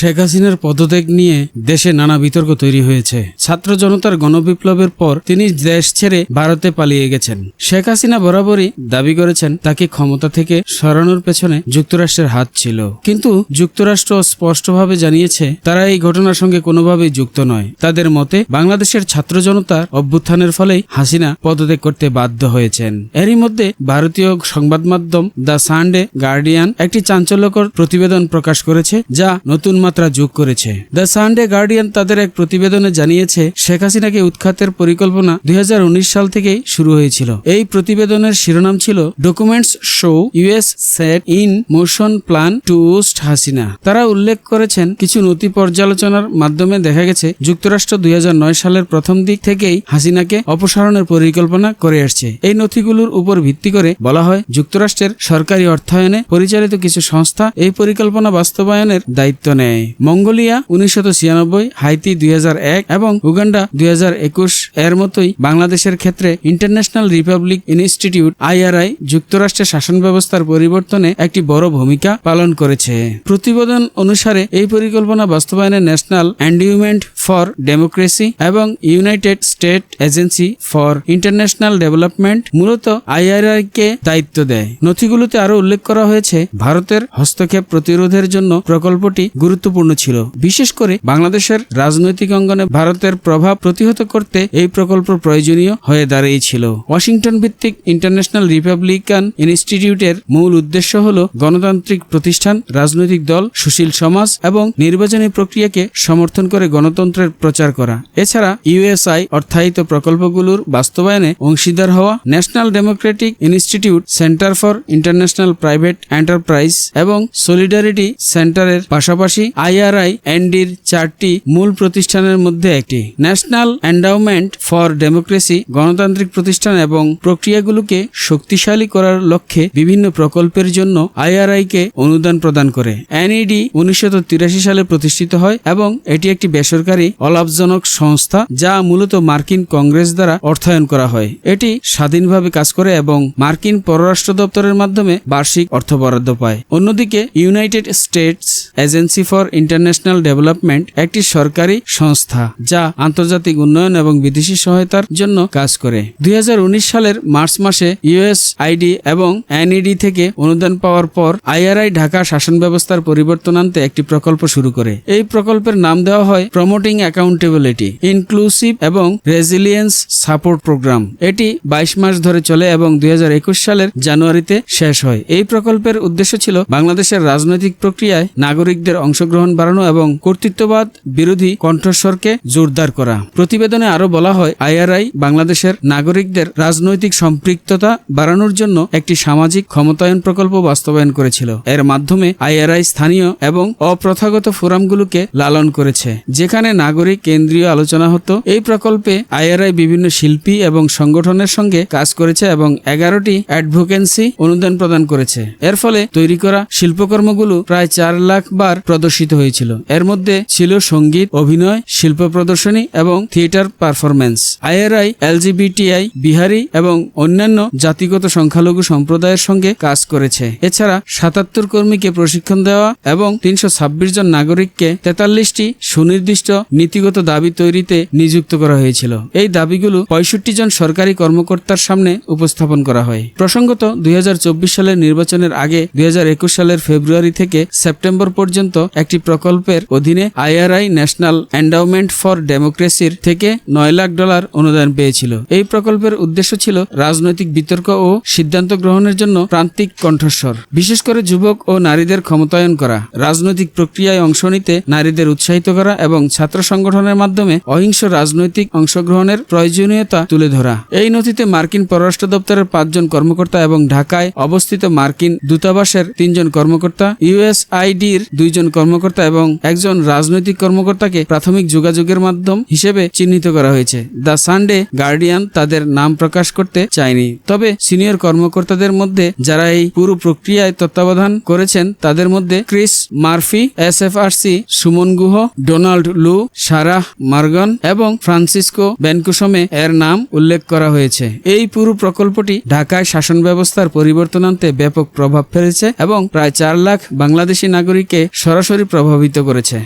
শেখ হাসিনার পদত্যাগ নিয়ে দেশে নানা বিতর্ক তৈরি হয়েছে। ছাত্র জনতার গণবিপ্লবের পর তিনি দেশ ছেড়ে ভারতে পালিয়ে গেছেন। শেখ হাসিনা বরাবরই দাবি করেছেন, তাকে ক্ষমতা থেকে সরানোর পেছনে যুক্তরাষ্ট্রের হাত ছিল। কিন্তু যুক্তরাষ্ট্র স্পষ্টভাবে জানিয়েছে, তারা এই ঘটনার সঙ্গে কোনোভাবেই যুক্ত নয়। তাদের মতে, বাংলাদেশের ছাত্র জনতার অভ্যুত্থানের ফলেই হাসিনা পদত্যাগ করতে বাধ্য হয়েছেন। এরই মধ্যে ভারতীয় সংবাদ মাধ্যম দ্য সানডে গার্ডিয়ান একটি চাঞ্চল্যকর প্রতিবেদন প্রকাশ করেছে, যা নতুন মাত্রা যোগ করেছে। দ্য সানডে গার্ডিয়ান তাদের এক প্রতিবেদনে জানিয়েছে, শেখ হাসিনাকে উৎখাতের পরিকল্পনা দুই হাজার উনিশ সাল থেকেই শুরু হয়েছিল। এই প্রতিবেদনের শিরোনাম ছিল, documents show US set in motion plan to oust Hasina. তারা উল্লেখ করেছেন, কিছু নথি পর্যালোচনার মাধ্যমে দেখা গেছে, যুক্তরাষ্ট্র দুই হাজার নয় সালের প্রথম দিক থেকেই হাসিনাকে অপসারণের পরিকল্পনা করে আসছে। এই নথিগুলোর উপর ভিত্তি করে বলা হয়, যুক্তরাষ্ট্রের সরকারি অর্থায়নে পরিচালিত কিছু সংস্থা এই পরিকল্পনা বাস্তবায়নের দায়িত্ব নেয়। মঙ্গোলিয়া উনিশশো হাইতি দুই হাজার এক এবং উগান্ডা দুই হাজার একুশ এর মতোই বাংলাদেশের ক্ষেত্রে ইন্টারন্যাশনাল রিপাবলিক ইনস্টিটিউট আইআরআই যুক্তরাষ্ট্রের শাসন ব্যবস্থার পরিবর্তনে একটি বড় ভূমিকা পালন করেছে। প্রতিবেদন অনুসারে এই পরিকল্পনা বাস্তবায়নে ন্যাশনাল এন্ডিউমেন্ট ফর ডেমোক্রেসি এবং united state agency for international development মূলত আইআরআই কে দায়িত্ব দেয়। নথিগুলোতে আরও উল্লেখ করা হয়েছে, ভারতের হস্তক্ষেপ প্রতিরোধের জন্য প্রকল্পটি গুরুত্বপূর্ণ ছিল। বিশেষ করে বাংলাদেশের রাজনৈতিক অঙ্গনে ভারতের প্রভাব প্রতিহত করতে এই প্রকল্প প্রয়োজনীয় হয়ে দাঁড়িয়েছিল। ওয়াশিংটন ভিত্তিক ইন্টারন্যাশনাল রিপাবলিকান ইনস্টিটিউটের মূল উদ্দেশ্য হল গণতান্ত্রিক প্রতিষ্ঠান, রাজনৈতিক দল, সুশীল সমাজ এবং নির্বাচনী প্রক্রিয়াকে সমর্থন করে গণতন্ত্রের প্রচার করা। এছাড়া ইউএসআই অর্থায়িত প্রকল্পগুলোর বাস্তবায়নে অংশীদার হওয়া National Democratic Institute Center for International Private Enterprise এবং সলিডারিটি সেন্টারের পাশাপাশি আইআরআই এনডির চারটি মূল প্রতিষ্ঠানের মধ্যে একটি। ন্যাশনাল এন্ডাউমেন্ট ফর ডেমোক্রেসি, গণতান্ত্রিক প্রতিষ্ঠান এবং প্রক্রিয়াগুলোকে শক্তিশালী করার লক্ষ্যে বিভিন্ন প্রকল্পের জন্য আইআরআই কে অনুদান প্রদান করে। এনইডি উনিশশো তিরাশি সালে প্রতিষ্ঠিত হয় এবং এটি একটি বেসরকারি অলাভজনক সংস্থা যা মূলত মার্কিন কংগ্রেস দ্বারা অর্থায়ন করা হয়। এটি স্বাধীনভাবে কাজ করে এবং মার্কিন পররাষ্ট্র দপ্তরের মাধ্যমে বার্ষিক অর্থ বরাদ্দ পায়। অন্যদিকে United States Agency for International Development একটি সরকারি সংস্থা যা আন্তর্জাতিক উন্নয়ন এবং বিদেশি সহায়তার জন্য কাজ করে। দুই হাজার উনিশ সালের মার্চ মাসে ইউএস আইডি এবং এনইডি থেকে অনুদান পাওয়ার পর আইআরআই ঢাকা শাসন ব্যবস্থার পরিবর্তন আনতে একটি প্রকল্প শুরু করে। এই প্রকল্পের নাম দেওয়া হয় প্রমোটিং অ্যাকাউন্টেবিলিটি ইনক্লুসিভ এবং রেজিলিয়েন্স সাপোর্ট প্রোগ্রাম এটি বাইশ মাস ধরে চলে এবং দুই হাজার একুশ সালের জানুয়ারিতে শেষ হয়। এই প্রকল্পের উদ্দেশ্য ছিল বাংলাদেশের রাজনৈতিক প্রক্রিয়ায় নাগরিকদের অংশগ্রহণ বাড়ানো এবং কর্তৃত্ববাদ বিরোধী কণ্ঠস্বরকে জোরদার করা। প্রতিবেদনে আরও বলা হয়, আইআরআই বাংলাদেশের নাগরিকদের রাজনৈতিক সম্পৃক্ততা বাড়ানোর জন্য একটি সামাজিক ক্ষমতায়ন প্রকল্প বাস্তবায়ন করেছিল। এর মাধ্যমে আইআরআই স্থানীয় এবং অপ্রথাগত ফোরামগুলোকে লালন করেছে, যেখানে নাগরিক কেন্দ্রীয় আলোচনা হতো। এই প্রকল্পে আইআরআই বিভিন্ন শিল্পী এবং সংগঠনের সঙ্গে কাজ করেছে এবং এগারোটি অ্যাডভোকেন্সি অনুদান প্রদান করেছে। এর ফলে তৈরি করা শিল্পকর্মগুলো প্রায় চার লাখ বার প্রদর্শিত হয়েছিল। এর মধ্যে ছিল সংগীত, অভিনয়, শিল্প প্রদর্শনী এবং theatre performance IRI, LGBTI, Bihari এবং অন্যান্য জাতিগত সংখ্যালঘু সম্প্রদায়ের সঙ্গে কাজ করেছে। এছাড়া সাতাত্তর কর্মীকে প্রশিক্ষণ দেওয়া এবং তিনশো ছাব্বিশ জন নাগরিককে তেতাল্লিশটি সুনির্দিষ্ট নীতিগত দাবি তৈরিতে নিযুক্ত করা হয়েছিল। এই দাবিগুলো পঁয়ষট্টি জন সরকারি কর্মকর্তার সামনে উপস্থাপন করা হয়। প্রসঙ্গত, দুই হাজার চব্বিশ সালের নির্বাচনের আগে দুই হাজার একুশ সালের ফেব্রুয়ারি থেকে সেপ্টেম্বর পর্যন্ত একটি প্রকল্পের অধীনে আইআরআই ন্যাশনাল এন্ডাউমেন্ট ফর ডেমোক্রেসির থেকে নয় লাখ ডলার অনুদান পেয়েছিল। এই প্রকল্পের উদ্দেশ্য ছিল রাজনৈতিক বিতর্ক ও সিদ্ধান্ত গ্রহণের জন্য প্রান্তিক কণ্ঠস্বর, বিশেষ করে যুবক ও নারীদের ক্ষমতায়ন করা, রাজনৈতিক প্রক্রিয়ায় অংশ নিতে নারীদের উৎসাহিত করা এবং ছাত্র সংগঠনের মাধ্যমে অহিংস রাজনৈতিক অংশগ্রহণের প্রয়োজনীয়তা তুলে ধরা। এই নথিতে মার্কিন পররাষ্ট্র দপ্তরের পাঁচজন কর্মকর্তা এবং ঢাকায় অবস্থিত মার্কিন দূতাবাসের তিনজন কর্মকর্তা, ইউএসআইডির দুইজন কর্মকর্তা এবং একজন রাজনৈতিক কর্মকর্তাকে প্রাথমিক যোগাযোগের মাধ্যম হিসেবে চিহ্নিত করা হয়েছে। দ্য সানডে গার্ডিয়ান তাদের নাম প্রকাশ করতে চায়নি। তবে সিনিয়র কর্মকর্তাদের মধ্যে যারা এই পুরো প্রক্রিয়ায় তত্ত্বাবধান করেছেন, তাদের মধ্যে Chris Murphy S F R C Suman Guha, Donald Lu, Sarah Morgan এবং ফ্রান্সিসকো বেনকুসমে এর নাম উল্লেখ করা হয়েছে। এই পুরো প্রকল্পটি ঢাকায় শাসন ব্যবস্থার পরিবর্তন আনতে ব্যাপক প্রভাব ফেলেছে এবং প্রায় চার লাখ বাংলাদেশি নাগরিককে সরাসরি প্রভাবিত করেছে।